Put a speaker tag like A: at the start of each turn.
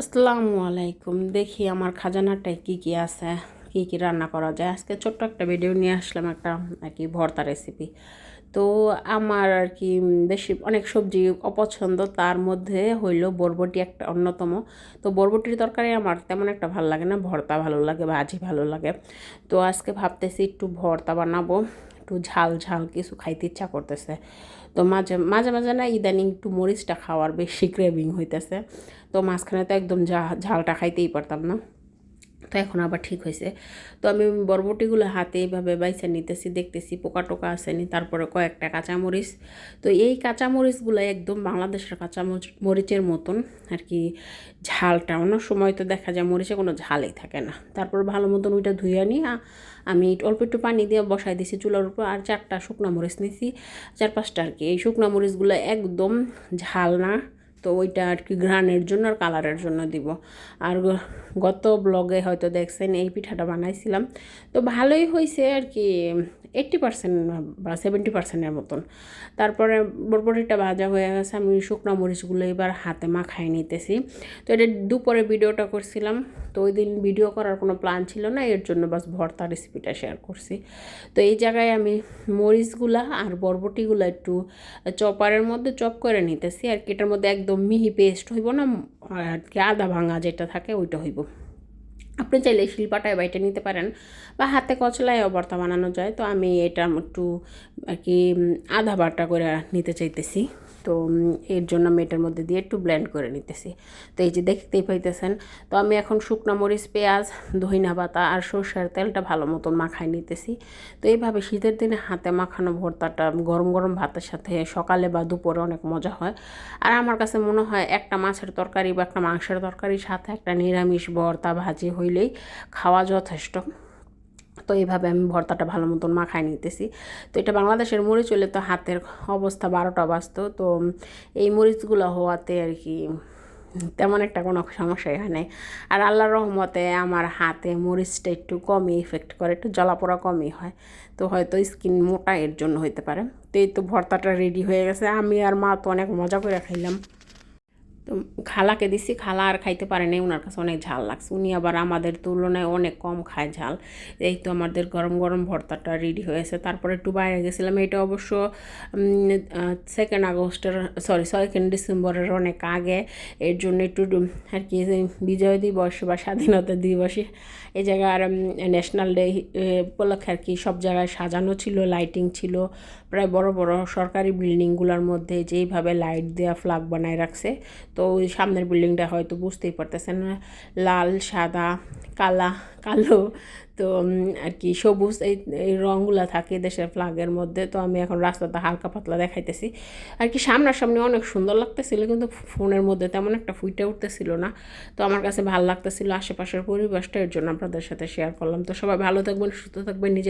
A: আসসালামু আলাইকুম। দেখি আমার খাজানাটায় কি কি আছে, কি কি রান্না করা যায়। আজকে ছোট্ট একটা ভিডিও নিয়ে আসলাম একটা, আর কি, ভর্তা রেসিপি তো আমার আর কি বেশি অনেক সবজি অপছন্দ, তার মধ্যে হইল বরবটি একটা অন্যতম। তো বরবটির তরকারি আমার তেমন একটা ভালো লাগে না, ভর্তা ভালো লাগে, ভাজি ভালো লাগে। তো আজকে ভাবতেছি একটু ভর্তা বানাবো। একটু ঝাল ঝাল কিছু খাইতে ইচ্ছা করতেছে। তো মাঝে মাঝে মাঝে না ইদানিং একটু মরিচটা খাওয়ার বেশি ক্রেভিং হইতেছে। তো মাঝখানে তো একদম ঝালটা খাইতেই পারতাম না। তো এখন আবার ঠিক হয়েছে। তো আমি বরবটিগুলো হাতে এইভাবে বাইছে নিতেছি, দেখতেছি পোকা টোকা আসেনি, তারপরে কয়েকটা কাঁচামরিচ। তো এই কাঁচামরিচগুলো একদম বাংলাদেশের কাঁচা মরিচের মতন আর কি ঝালটা। অন্য সময় তো দেখা যায় মরিচে কোনো ঝালই থাকে না। তারপর ভালো মতন ওইটা ধুয়ে নিয়ে আমি অল্প একটু পানি দিয়ে বসাই দিছি চুলার উপর আর চারটা শুকনা মরিচ নিছি। চার পাঁচটা আর কি। এই শুকনা মরিচগুলো একদম ঝাল না। তো ওইটা আর কি ঘ্রাণের জন্য আর কালারের জন্য দিব। আর গত ব্লগে হয়তো দেখছেন, এই পিঠাটা বানাইছিলাম। তো ভালোই হয়েছে আর কি এইট্টি পার্সেন্ট বা সেভেন্টি পার্সেন্টের মতন। তারপরে বরবটিটা ভাজা হয়ে গেছে, আমি শুকনো মরিচগুলো এবার হাতে মাখাই নিতেছি। তো এটা দুপুরে ভিডিওটা করছিলাম। তো ওই দিন ভিডিও করার কোনো প্ল্যান ছিল না, এর জন্য বাস ভর্তা রেসিপিটা শেয়ার করছি। তো এই জায়গায় আমি মরিচগুলা আর বরবটিগুলো একটু চপারের মধ্যে চপ করে নিতেছি। আর কি এটার মধ্যে একদম মিহি পেস্ট হইব না, আর কি আদা ভাঙা যেটা থাকে ওইটা হইব। আপনি চাইলে শিল্পাটায় বাইটে নিতে পারেন বা হাতে কচলায়ও ভর্তা বানানো যায়। তো আমি এটা একটু আর কি আধা বাটা করে নিতে চাইতেছি। তো এর জন্য আমি এটার মধ্যে দিয়ে একটু ব্লেন্ড করে নিতেছি। তো এই যে দেখতেই পাইতেছেন, তো আমি এখন শুকনো মরিচ, পেঁয়াজ, ধইনা পাতা আর সর্ষের তেলটা ভালো মতন মাখাই নিতেছি। তো এইভাবে শীতের দিনে হাতে মাখানো ভর্তাটা গরম গরম ভাতের সাথে সকালে বা দুপুরে অনেক মজা হয়। আর আমার কাছে মনে হয় একটা মাছের তরকারি বা একটা মাংসের তরকারির সাথে একটা নিরামিষ ভর্তা ভাজি হইলেই খাওয়া যথেষ্ট। তো এইভাবে আমি ভর্তাটা ভালো মতন মাখায় নিতেছি। তো এটা বাংলাদেশের মরিচ হলে তো হাতের অবস্থা বারোটা বাজত। তো এই মরিচগুলো হওয়াতে আর কি তেমন একটা কোনো সমস্যাই হয় নাই। আর আল্লাহর রহমতে আমার হাতে মরিচটা একটু কমই ইফেক্ট করে, একটু জলাপোড়া কমই হয়। তো হয়তো স্কিন মোটা এর জন্য হইতে পারে। তো এই তো ভর্তাটা রেডি হয়ে গেছে। আমি আর মা তো অনেক মজা করে খাইলাম। তো খালাকে দিছি, খালা আর খাইতে পারে নাই ওনার কাছে অনেক ঝাল লাগছে। উনি আবার আমাদের তুলনায় অনেক কম খায় ঝাল। এই তো আমাদের গরম গরম ভর্তাটা রেডি হয়েছে। তারপরে একটু বাইরে গেছিলাম, এটা অবশ্য সেকেন্ড আগস্টের সরি সেকেন্ড ডিসেম্বরের অনেক আগে। এর জন্য একটু আর কি বিজয় দিবস বা স্বাধীনতা দিবসে এই জায়গায় আর ন্যাশনাল ডে উপলক্ষে আর কি সব জায়গায় সাজানো ছিল লাইটিং ছিল। প্রায় বড় বড় সরকারি বিল্ডিংগুলোর মধ্যে যেইভাবে লাইট দেওয়া ফ্লাগ বানায় রাখছে, তো ওই সামনের বিল্ডিংটা হয়তো বুঝতেই পারতেছেন, লাল, সাদা, কালা, কালো, তো আর কি সবুজ, এই এই রঙগুলো থাকে দেশের ফ্লাগের মধ্যে, তো আমি এখন রাস্তাতে হালকা পাতলা দেখাইতেছি। আর কি সামনাসামনি অনেক সুন্দর লাগতেছিল, কিন্তু ফোনের মধ্যে তেমন একটা ফুইটে উঠতেছিল না। তো আমার কাছে ভালো লাগতেছিল, আশেপাশের পরিবেশটা, এর জন্য আপনাদের সাথে শেয়ার করলাম। তো সবাই ভালো থাকবেন, সুস্থ থাকবেন, নিজের